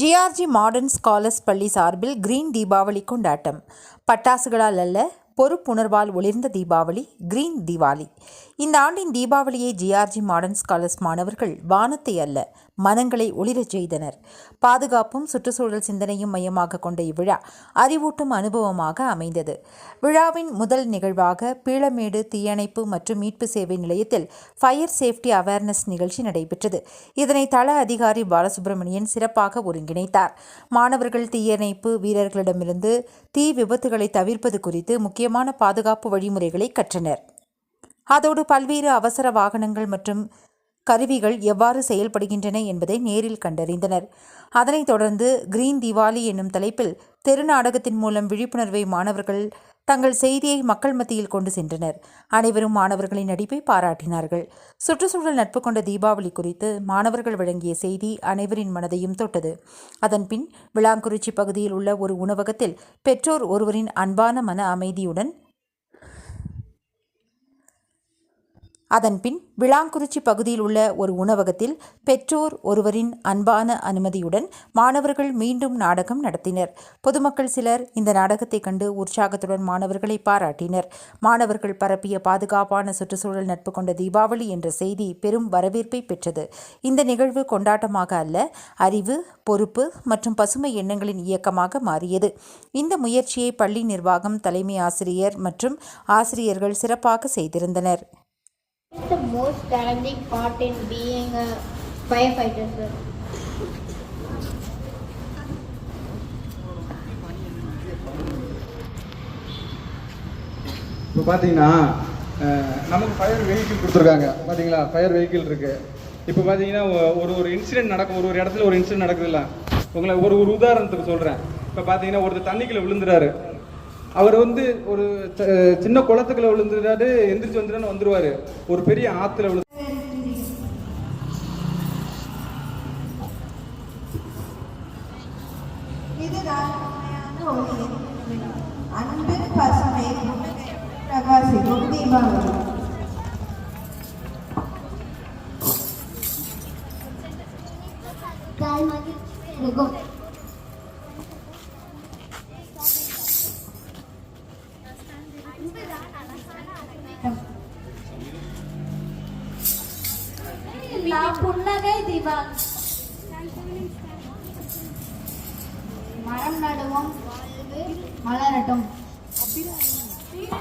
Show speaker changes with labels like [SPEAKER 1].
[SPEAKER 1] GRG modern scholars பள்ளி சார்பில் green Deepavali கொண்டாட்டம். பட்டாசுகளால் அல்ல பொறுப்புணர்வால் ஒளிர்ந்த தீபாவளி கிரீன் தீபாவளி இந்த ஆண்டின் தீபாவளியை ஜிஆர்ஜி மாடர்ன் ஸ்காலர்ஸ் மாணவர்கள் வானத்தை அல்ல மனங்களை ஒளிரச் செய்தனர். பாதுகாப்பும் சுற்றுச்சூழல் சிந்தனையும் மையமாக கொண்ட இவ்விழா அறிவூட்டும் அனுபவமாக அமைந்தது. விழாவின் முதல் நிகழ்வாக பீளமேடு தீயணைப்பு மற்றும் மீட்பு சேவை நிலையத்தில் ஃபயர் சேஃப்டி அவேர்னஸ் நிகழ்ச்சி நடைபெற்றது. இதனை தள அதிகாரி பாலசுப்ரமணியன் சிறப்பாக ஒருங்கிணைத்தார். மாணவர்கள் தீயணைப்பு வீரர்களிடமிருந்து தீ விபத்துகளை தவிர்ப்பது குறித்து முக்கியமான பாதுகாப்பு வழிமுறைகளை கற்றனர். அதோடு பல்வேறு அவசர வாகனங்கள் மற்றும் கருவிகள் எவ்வாறு செயல்படுகின்றன என்பதை நேரில் கண்டறிந்தனர். அதனைத் தொடர்ந்து கிரீன் திவாலி என்னும் தலைப்பில் தெரு நாடகத்தின் மூலம் விழிப்புணர்வை மாணவர்கள் தங்கள் செய்தியை மக்கள் மத்தியில் கொண்டு சென்றனர். அனைவரும் மாணவர்களின் நடிப்பை பாராட்டினார்கள். சுற்றுச்சூழல் நட்பு கொண்ட தீபாவளி குறித்து மாணவர்கள் வழங்கிய செய்தி அனைவரின் மனதையும் தொட்டது. அதன்பின் விளாங்குறிச்சி பகுதியில் உள்ள ஒரு உணவகத்தில் பெற்றோர் ஒருவரின் அன்பான மன அமைதியுடன் அதன்பின் விளாங்குறிச்சி பகுதியில் உள்ள ஒரு உணவகத்தில் பெற்றோர் ஒருவரின் அன்பான அனுமதியுடன் மாணவர்கள் மீண்டும் நாடகம் நடத்தினர். பொதுமக்கள் சிலர் இந்த நாடகத்தை கண்டு உற்சாகத்துடன் மாணவர்களை பாராட்டினர். மாணவர்கள் பரப்பிய பாதுகாப்பான சுற்றுச்சூழல் நட்பு கொண்ட தீபாவளி என்ற செய்தி பெரும் வரவேற்பை பெற்றது. இந்த நிகழ்வு கொண்டாட்டமாக அல்ல அறிவு பொறுப்பு மற்றும் பசுமை எண்ணங்களின் இயக்கமாக மாறியது. இந்த முயற்சியை பள்ளி நிர்வாகம் தலைமை ஆசிரியர் மற்றும் ஆசிரியர்கள் சிறப்பாக செய்திருந்தனர்.
[SPEAKER 2] What's the most challenging part in being a firefighter, sir?
[SPEAKER 3] இப்போ பார்த்தீங்கன்னா நமக்கு ஃபயர் வெஹிக்கிள் கொடுத்துருக்காங்க. பார்த்தீங்களா ஃபயர் வெஹிக்கிள் இருக்குது இப்போ பார்த்தீங்கன்னா ஒரு ஒரு இன்சிடென்ட் நடக்கும். ஒரு ஒரு இடத்துல ஒரு இன்சிடென்ட் நடக்குதுல்ல? உங்களை ஒரு ஒரு உதாரணத்துக்கு சொல்கிறேன் இப்போ பார்த்தீங்கன்னா ஒருத்தர் தண்ணிக்குள்ளே விழுந்துறாரு. அவர் வந்து ஒரு சின்ன குளத்துக்குள்ள விழுந்துட்டாரு எந்திரிச்சு வந்துட்டான்னு வந்துருவாரு ஒரு பெரிய ஆத்துல விழு
[SPEAKER 4] அன்பு பசுமை பிரகாசிக்கும் தீபாவளி
[SPEAKER 2] இருக்கும்
[SPEAKER 5] நான் புன்னகை திவான்.
[SPEAKER 2] மரம் நடுவோம் மலரட்டும்.
[SPEAKER 5] எல்லா